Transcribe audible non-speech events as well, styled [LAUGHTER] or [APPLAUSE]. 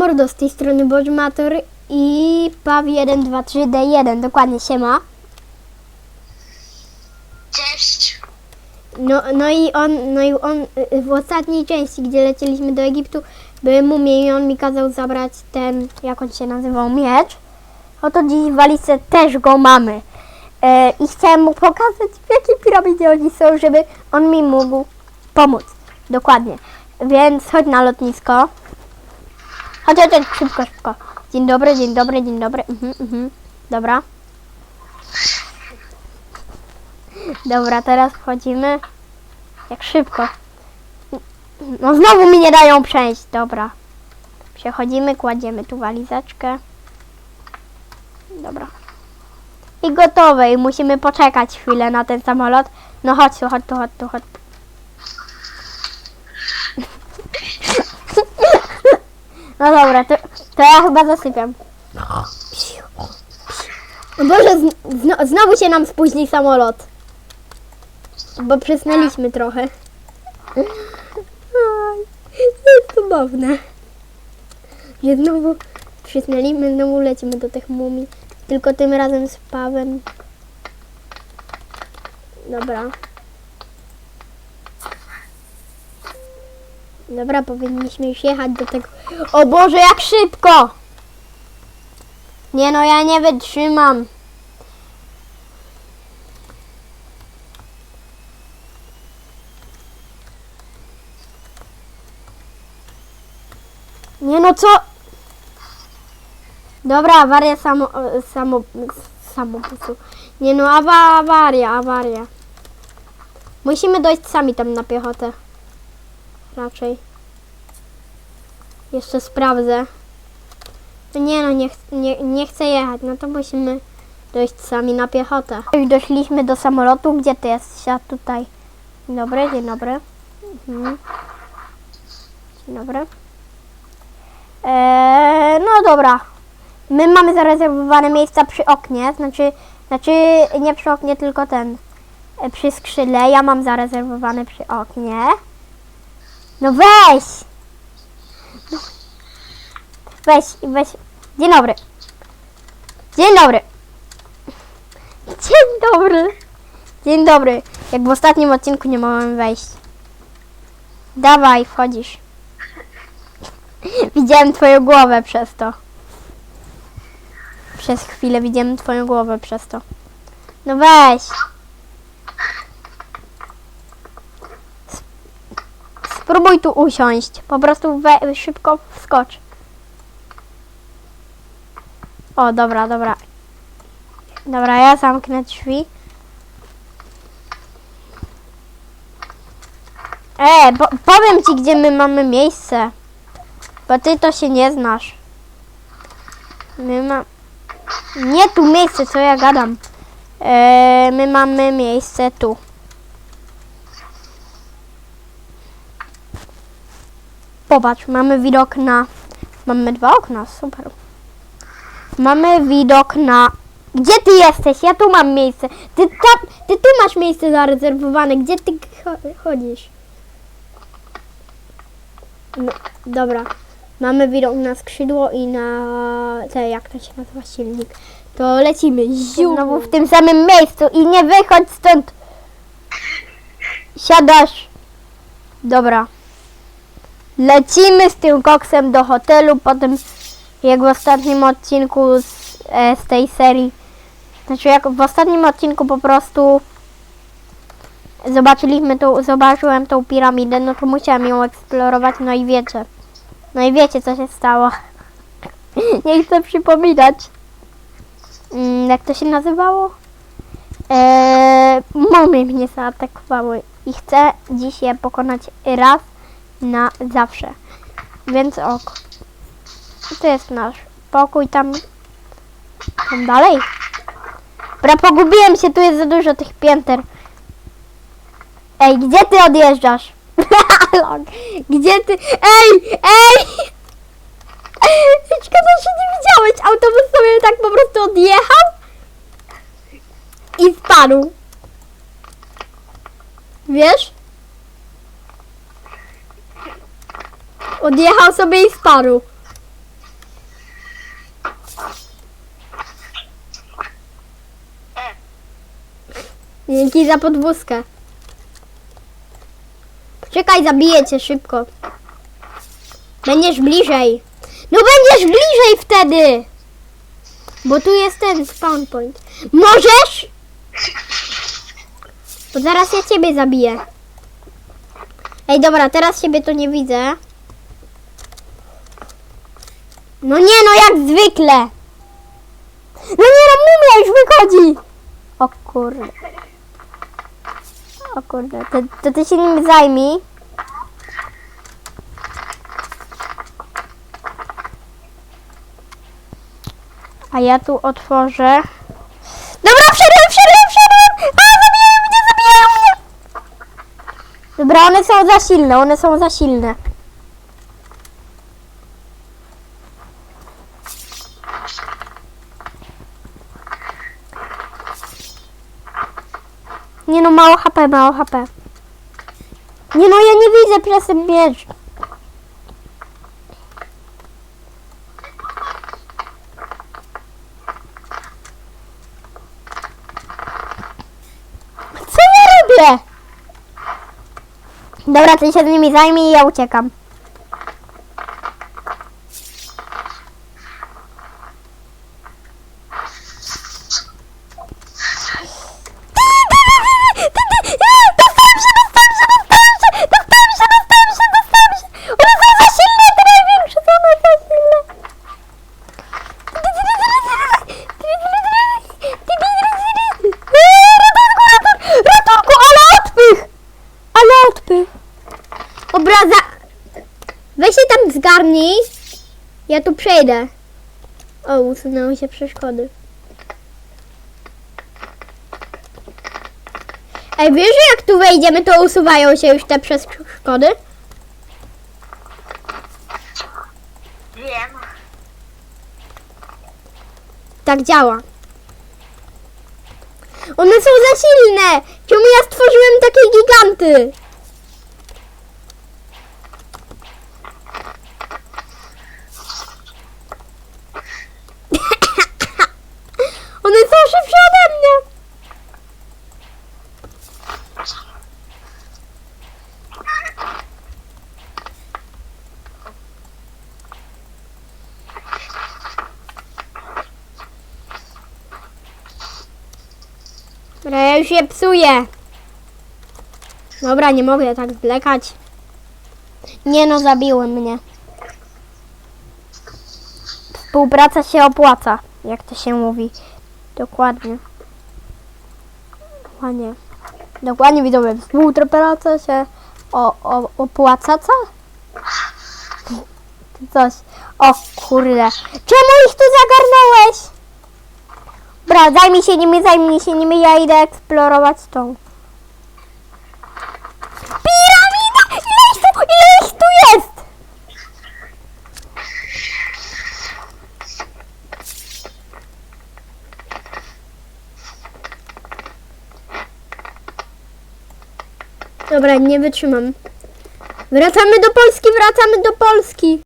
mordo, z tej strony Bożmator i Paw123D1, dokładnie się ma. Cześć. No, no i on, no i on y, w ostatniej części, gdzie lecieliśmy do Egiptu, były mumie i on mi kazał zabrać ten, jak on się nazywał, miecz. Oto dziś w walizce też go mamy. E, I chciałem mu pokazać, w jakiej piramidzie oni są, żeby on mi mógł pomóc. Dokładnie. Więc chodź na lotnisko. Chodź, chodź, szybko, szybko. Dzień dobry, dzień dobry, dzień dobry. Mhm, mhm. Dobra. Dobra, teraz wchodzimy. Jak szybko. No znowu mi nie dają przejść. Dobra. Przechodzimy, kładziemy tu walizeczkę. Dobra. I gotowe. I musimy poczekać chwilę na ten samolot. No chodź tu, chodź tu, chodź tu, chodź tu. No dobra, to, to ja chyba zasypiam. O Boże, zn- zno, znowu się nam spóźni samolot. Bo przysnęliśmy trochę. Aj, jest cudowne. Że znowu przysnęliśmy, znowu lecimy do tych mumii. Tylko tym razem z Pawem. Dobra. Dobra, powinniśmy już jechać do tego. O Boże, jak szybko! Nie no, ja nie wytrzymam. Nie no, co? Dobra, awaria samo, samo, samobusu. Nie no, awa, awaria, awaria. Musimy dojść sami tam na piechotę. Raczej. Jeszcze sprawdzę. Nie no, nie, nie, nie chcę jechać, no to musimy dojść sami na piechotę. Już doszliśmy do samolotu, gdzie ty jest? Siad tutaj. Dzień dobry, dzień dobry. Mhm. Dzień dobry. Eee, no dobra. My mamy zarezerwowane miejsca przy oknie, znaczy, znaczy nie przy oknie, tylko ten, e, przy skrzydle. Ja mam zarezerwowane przy oknie. No weź! Weź, weź. Dzień dobry. Dzień dobry. Dzień dobry. Dzień dobry. Jak w ostatnim odcinku nie mogłem wejść. Dawaj, wchodzisz. Widziałem twoją głowę przez to. Przez chwilę widziałem twoją głowę przez to. No weź. Sp- Spróbuj tu usiąść. Po prostu we, szybko wskocz. O, dobra, dobra. Dobra, ja zamknę drzwi. E, po, powiem ci, gdzie my mamy miejsce. Bo ty to się nie znasz. My ma... Nie tu miejsce, co ja gadam. E, my mamy miejsce tu. Popatrz, mamy widok na... Mamy dwa okna, super. Mamy widok na... Gdzie ty jesteś? Ja tu mam miejsce. Ty, ta, ty tu masz miejsce zarezerwowane. Gdzie ty cho- chodzisz? No, dobra. Mamy widok na skrzydło i na te, jak to się nazywa, silnik. To lecimy. Ziu. Znowu w tym samym miejscu i nie wychodź stąd. Siadasz. Dobra. Lecimy z tym koksem do hotelu, potem jak w ostatnim odcinku z, e, z tej serii. Znaczy jak w ostatnim odcinku po prostu zobaczyliśmy tą, zobaczyłem tą piramidę, no to musiałem ją eksplorować, no i wiecie. No i wiecie co się stało. [LAUGHS] Nie chcę przypominać. Mm, jak to się nazywało? Eee, mumie mnie zaatakowały i chcę dziś je pokonać raz na zawsze. Więc ok. To jest nasz pokój tam. Tam dalej. Dobra, pogubiłem się, tu jest za dużo tych pięter. Ej, gdzie ty odjeżdżasz? [LAUGHS] gdzie ty? Ej, ej! Szkoda, że nie widziałeś. Autobus sobie tak po prostu odjechał i spadł. Wiesz? Odjechał sobie i spadł. Dzięki za podwózkę. Poczekaj, zabiję cię szybko. Będziesz bliżej. No będziesz bliżej wtedy! Bo tu jest ten spawn point. Możesz? Bo zaraz ja ciebie zabiję. Ej, dobra, teraz ciebie to nie widzę. No nie, no jak zwykle. No nie, no mumia już wychodzi. O kurde. O kurde, to, to ty się nim zajmij. A ja tu otworzę. Dobra, wszedłem, wszedłem, wszedłem! A, zabijają mnie, zabijają mnie! Dobra, one są za silne, one są za silne. Nie no, mało HP, mało HP. Nie no, ja nie widzę przez miecz. Co ja robię? Dobra, ty się z nimi zajmij i ja uciekam. Dostałem się, dostałem się, dostałem się, dostałem się, dostałem się, dostałem się. One są za silne, te największe są najsilne. Ratunku, ratunku, ale odpych! Ale odpych. Obraza... Weź zgarnij. Ja tu przejdę. O, usunęły się przeszkody. Ej, wiesz, że jak tu wejdziemy, to usuwają się już te przeszkody? Wiem. Tak działa. One są za silne! Czemu ja stworzyłem takie giganty? One są szybsze ode mnie! Dobra, ja już je psuję. Dobra, nie mogę tak zwlekać. Nie no, zabiły mnie. Współpraca się opłaca, jak to się mówi. Dokładnie. Dokładnie. Dokładnie widzowie, współpraca się o, o, opłaca, co? Coś. O kurde. Czemu ich tu zagarnąłeś? Dobra, zajmij się nimi, zajmij się nimi, ja idę eksplorować tą. Piramida! Ile ich tu, ile ich tu jest? Dobra, nie wytrzymam. Wracamy do Polski, wracamy do Polski.